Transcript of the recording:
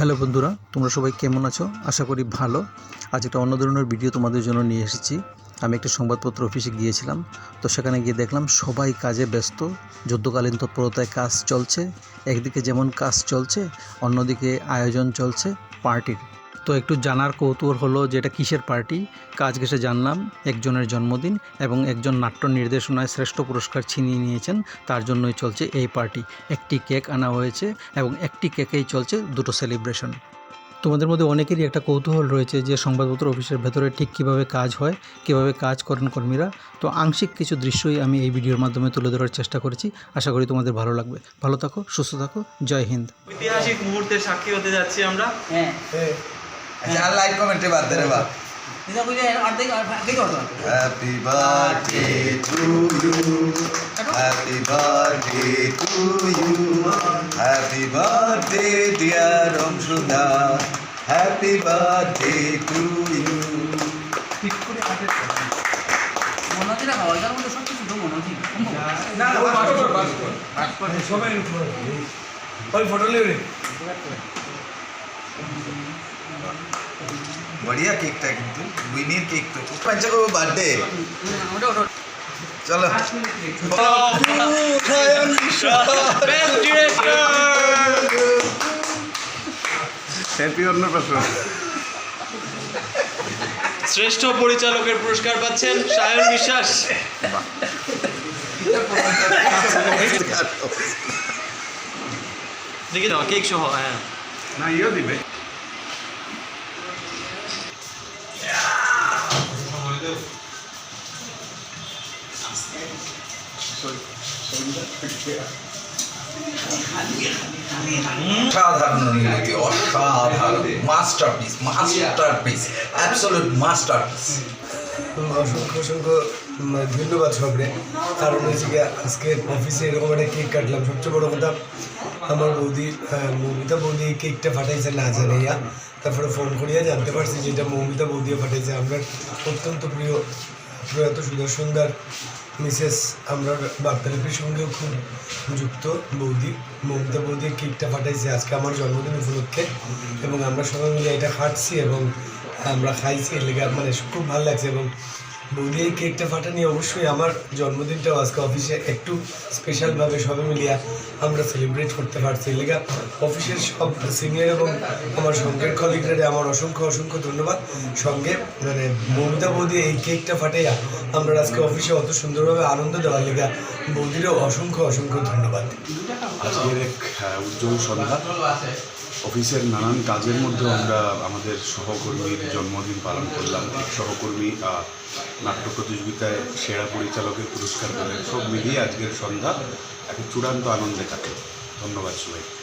Hello বন্ধুরা, তোমরা সবাই কেমন আছো? আশা করি ভালো। আজ একটা অন্য ধরনের ভিডিও তোমাদের জন্য নিয়ে এসেছি। আমি একটা সংবাদপত্র অফিসে গিয়েছিলাম, তো সেখানে গিয়ে দেখলাম সবাই কাজে ব্যস্ত, যুদ্ধকালীন তৎপরতায় কাজ চলছে, একদিকে যেমন কাজ চলছে, অন্যদিকে আয়োজন চলছে, পার্টির। তো একটু জানার কৌতূহল হলো যে এটা কিসের পার্টি? কাজ ঘেসে জানলাম একজনের জন্মদিন এবং একজন নাট্য নির্দেশনায় শ্রেষ্ঠ পুরস্কার ছিনিয়ে নিয়েছেন তার জন্যই চলছে এই পার্টি। একটি কেক আনা হয়েছে এবং একটি কেকেই চলছে দুটো সেলিব্রেশন। তোমাদের মধ্যে অনেকেরই একটা কৌতূহল রয়েছে যে সংবাদপত্র অফিসের ভেতরে ঠিক কীভাবে কাজ হয় কীভাবে কাজ করেন কর্মীরা। তো আংশিক কিছু দৃশ্যই আমি এই ভিডিওর মাধ্যমে তুলে ধরার চেষ্টা করেছি। আশা করি তোমাদের ভালো লাগবে। ভালো থাকো সুস্থ থাকো জয় হিন্দ। ঐতিহাসিক মুহূর্তের সাক্ষী হতে যাচ্ছি আমরা। হ্যাঁ। আচ্ছা আর লাইক কমেন্টে বাদ দে রে বা Happy birthday to you. Happy birthday to you. Happy birthday, dear Ramshuda. Happy birthday to you. ঠিক করে আটে মনে হচ্ছে না খাওয়া দাওয়ার মধ্যে সব কিছু মনে হচ্ছে না সবাই ওই ফটো নেবে বড়িয়া কেকটা কিন্তু উইনের কেক তো খুব করব বার্থডে চলো হ্যাপি অন্নপ্রাশন শ্রেষ্ঠ পরিচালকের পুরস্কার পাচ্ছেন সায়ন বিশ্বাস। দেখি দাও কেক সহ হ্যাঁ। না ইয়েও দিবে। অসংখ্য ধন্যবাদ সবরে। কারণ হচ্ছে গিয়ে, আজকে অফিসে এরকম একটা কেক কাটলাম। সবচেয়ে বড় কথা, আমার বৌদি মৌমিতা বৌদি কেকটা পাঠাইছে না জানাইয়া। তারপরে ফোন করিয়া জানতে পারছি যেটা মৌমিতা বৌদিও পাঠাইছে আপনার অত্যন্ত প্রিয় প্রয়াত সুন্দর মিসেস আমরা বার্তালিপির সঙ্গেও খুব যুক্ত, বৌদি, মমতা বৌদি এই কেকটা পাঠাইছে আজকে আমার জন্মদিন উপলক্ষে এবং আমরা সবাই মিলে এটা হাঁটছি এবং আমরা খাইছি, এর লেগে মানে খুব ভালো লাগছে এবং বৌদি এই কেকটা ফাটানি অবশ্যই আমার জন্মদিনটাও আজকে অফিসে একটু স্পেশালভাবে সবাই মিলিয়া আমরা সেলিব্রেট করতে পারছি। লেগা অফিসের সব সিনিয়র এবং আমার সঙ্গের কলিগরা আমার অসংখ্য অসংখ্য ধন্যবাদ। সঙ্গে মানে মমিতা বৌদি এই কেকটা ফাটাইয়া আমরা আজকে অফিসে অত সুন্দরভাবে আনন্দ দেওয়ার লেগা বৌদিরও অসংখ্য অসংখ্য ধন্যবাদ। আজকের এক উজ্জ্বল সন্ধ্যা। অফিসের নানান কাজের মধ্যে আমরা আমাদের সহকর্মীর জন্মদিন পালন করলাম। সহকর্মী নাট্য প্রতিযোগিতায় সেরা পরিচালকের পুরস্কার পেলেন। সব মিলিয়ে আজকের সন্ধ্যা একটা চূড়ান্ত আনন্দে কাটে ধন্যবাদ সবাই